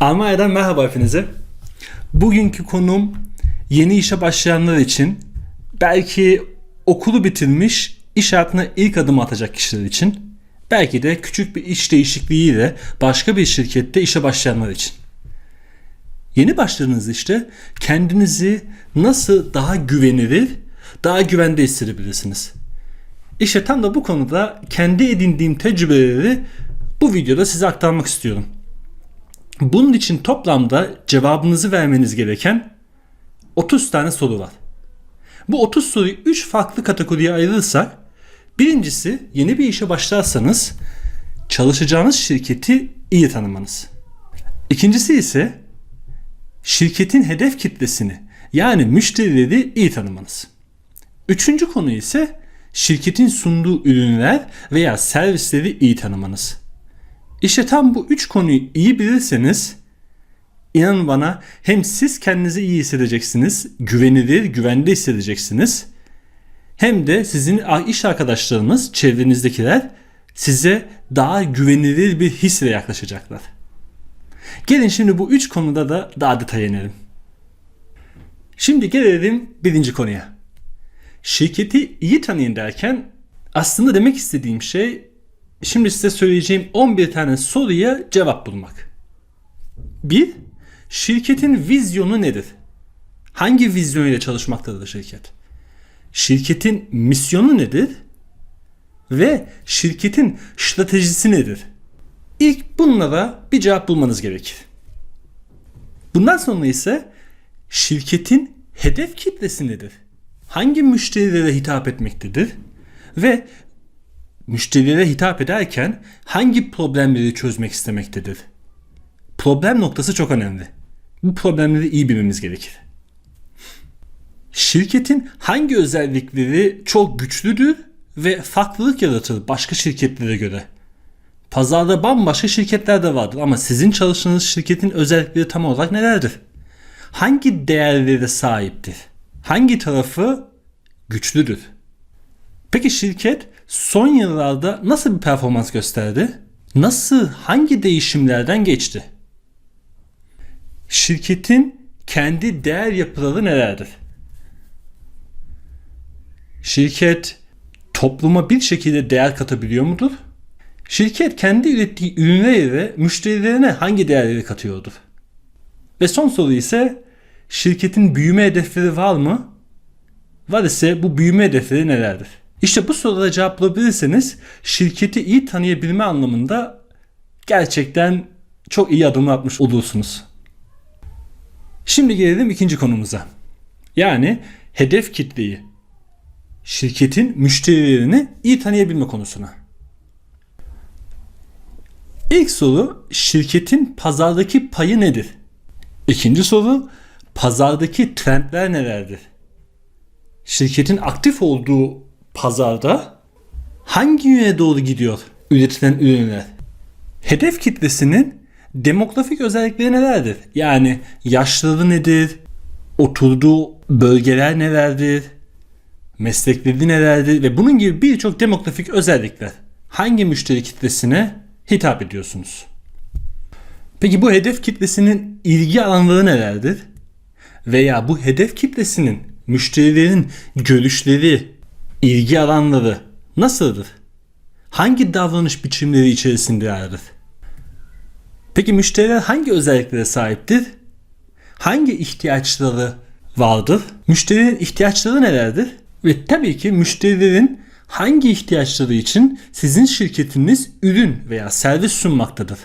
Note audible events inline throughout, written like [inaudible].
Almanya'dan merhaba hepinize. Bugünkü konum yeni işe başlayanlar için, belki okulu bitirmiş, iş hayatına ilk adım atacak kişiler için, belki de küçük bir iş değişikliğiyle başka bir şirkette işe başlayanlar için. Yeni başladığınız işte kendinizi nasıl daha güvenilir, daha güvende hissedebilirsiniz. İşte tam da bu konuda kendi edindiğim tecrübeleri bu videoda size aktarmak istiyorum. Bunun için toplamda cevabınızı vermeniz gereken 30 tane soru var. Bu 30 soruyu 3 farklı kategoriye ayırırsak birincisi yeni bir işe başlarsanız çalışacağınız şirketi iyi tanımanız. İkincisi ise şirketin hedef kitlesini yani müşterileri iyi tanımanız. Üçüncü konu ise şirketin sunduğu ürünler veya servisleri iyi tanımanız. İşte tam bu üç konuyu iyi bilirseniz inanın bana hem siz kendinizi iyi hissedeceksiniz, güvenilir, güvende hissedeceksiniz. Hem de sizin iş arkadaşlarınız, çevrenizdekiler size daha güvenilir bir hisle yaklaşacaklar. Gelin şimdi bu üç konuda da daha detaya inelim. Şimdi gelelim birinci konuya. Şirketi iyi tanıyın derken aslında demek istediğim şey şimdi size söyleyeceğim 11 tane soruya cevap bulmak. 1. Şirketin vizyonu nedir? Hangi vizyonuyla çalışmaktadır şirket? Şirketin misyonu nedir? Ve şirketin stratejisi nedir? İlk bunlara bir cevap bulmanız gerekir. Bundan sonra ise şirketin hedef kitlesi nedir? Hangi müşterilere hitap etmektedir? Ve müşterilere hitap ederken hangi problemleri çözmek istemektedir? Problem noktası çok önemli. Bu problemleri iyi bilmemiz gerekir. Şirketin hangi özellikleri çok güçlüdür ve farklılık yaratır başka şirketlere göre? Pazarda bambaşka şirketler de vardır ama sizin çalıştığınız şirketin özellikleri tam olarak nelerdir? Hangi değerlere sahiptir? Hangi tarafı güçlüdür? Peki şirket son yıllarda nasıl bir performans gösterdi? Nasıl, hangi değişimlerden geçti? Şirketin kendi değer yapıları nelerdir? Şirket topluma bir şekilde değer katabiliyor mudur? Şirket kendi ürettiği ürünlere müşterilerine hangi değerleri katıyordur? Ve son soru ise şirketin büyüme hedefleri var mı? Var ise bu büyüme hedefleri nelerdir? İşte bu sorulara cevap şirketi iyi tanıyabilme anlamında gerçekten çok iyi adım atmış olursunuz. Şimdi gelelim ikinci konumuza. Yani hedef kitleyi, şirketin müşterilerini iyi tanıyabilme konusuna. İlk soru şirketin pazardaki payı nedir? İkinci soru pazardaki trendler nelerdir? Şirketin aktif olduğu pazarda hangi yöne doğru gidiyor üretilen ürünler? Hedef kitlesinin demografik özellikleri nelerdir? Yani yaşları nedir? Oturduğu bölgeler nelerdir? Meslekleri nelerdir? Ve bunun gibi birçok demografik özellikler. Hangi müşteri kitlesine hitap ediyorsunuz? Peki bu hedef kitlesinin ilgi alanları nelerdir? Veya bu hedef kitlesinin müşterilerin görüşleri, ilgi alanları nasıldır? Hangi davranış biçimleri içerisindelerdir? Peki müşteriler hangi özelliklere sahiptir? Hangi ihtiyaçları vardır? Müşterinin ihtiyaçları nelerdir? Ve tabii ki müşterilerin hangi ihtiyaçları için sizin şirketiniz ürün veya servis sunmaktadır?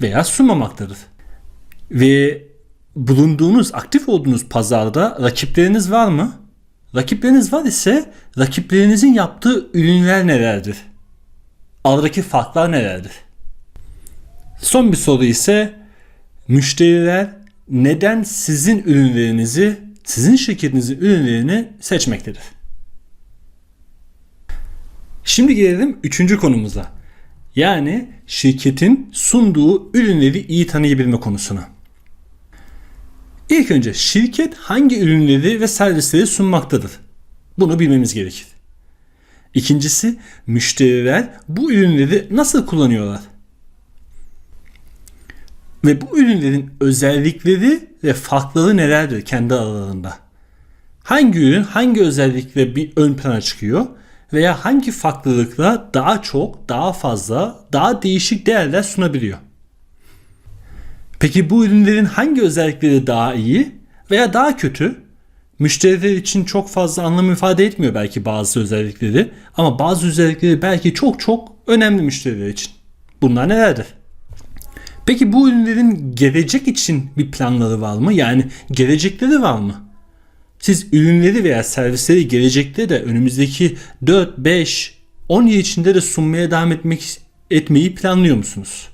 Veya sunmamaktadır? Ve bulunduğunuz, aktif olduğunuz pazarda rakipleriniz var mı? Rakipleriniz var ise rakiplerinizin yaptığı ürünler nelerdir? Aradaki farklar nelerdir? Son bir soru ise müşteriler neden sizin ürünlerinizi, sizin şirketinizin ürünlerini seçmektedir? Şimdi gelelim üçüncü konumuza. Yani şirketin sunduğu ürünleri iyi tanıyabilme konusuna. İlk önce şirket hangi ürünleri ve servisleri sunmaktadır? Bunu bilmemiz gerekir. İkincisi müşteriler bu ürünleri nasıl kullanıyorlar? Ve bu ürünlerin özellikleri ve farkları nelerdir kendi aralarında? Hangi ürün hangi özellikle bir ön plana çıkıyor veya hangi farklılıkla daha çok, daha fazla, daha değişik değerler sunabiliyor? Peki bu ürünlerin hangi özellikleri daha iyi veya daha kötü? Müşteriler için çok fazla anlam ifade etmiyor belki bazı özellikleri ama bazı özellikleri belki çok çok önemli müşteriler için. Bunlar nelerdir? Peki bu ürünlerin gelecek için bir planları var mı? Yani gelecekleri var mı? Siz ürünleri veya servisleri gelecekte de önümüzdeki 4, 5, 10 yıl içinde de sunmaya devam etmek etmeyi planlıyor musunuz?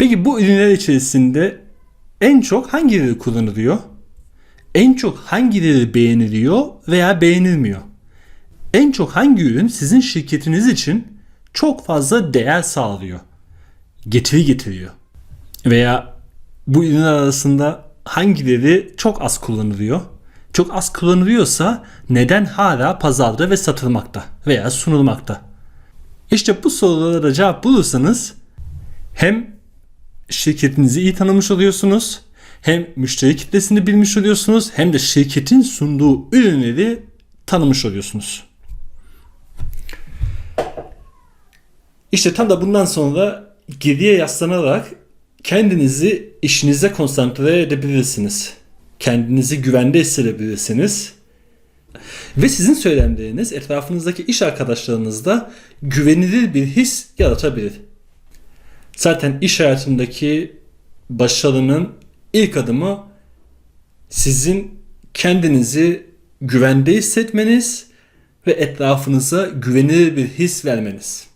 Peki bu ürünler içerisinde en çok hangileri kullanılıyor? En çok hangileri beğeniliyor veya beğenilmiyor? En çok hangi ürün sizin şirketiniz için çok fazla değer sağlıyor? Getiri getiriyor. Veya bu ürün arasında hangileri çok az kullanılıyor? Çok az kullanılıyorsa neden hala pazarda ve satılmakta veya sunulmakta? İşte bu sorulara cevap bulursanız hem şirketinizi iyi tanımış oluyorsunuz, hem müşteri kitlesini bilmiş oluyorsunuz, hem de şirketin sunduğu ürünleri tanımış oluyorsunuz. İşte tam da bundan sonra geriye yaslanarak kendinizi işinize konsantre edebilirsiniz. Kendinizi güvende hissedebilirsiniz. Ve sizin söylemleriniz etrafınızdaki iş arkadaşlarınızda güvenilir bir his yaratabilir. Zaten iş hayatındaki başarının ilk adımı sizin kendinizi güvende hissetmeniz ve etrafınıza güvenilir bir his vermeniz.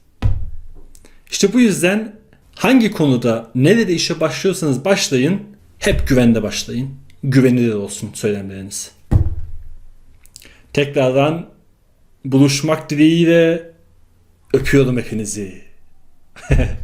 İşte bu yüzden hangi konuda nerede işe başlıyorsanız başlayın hep güvende başlayın. Güvenilir olsun söylemleriniz. Tekrardan buluşmak dileğiyle öpüyorum hepinizi. [laughs]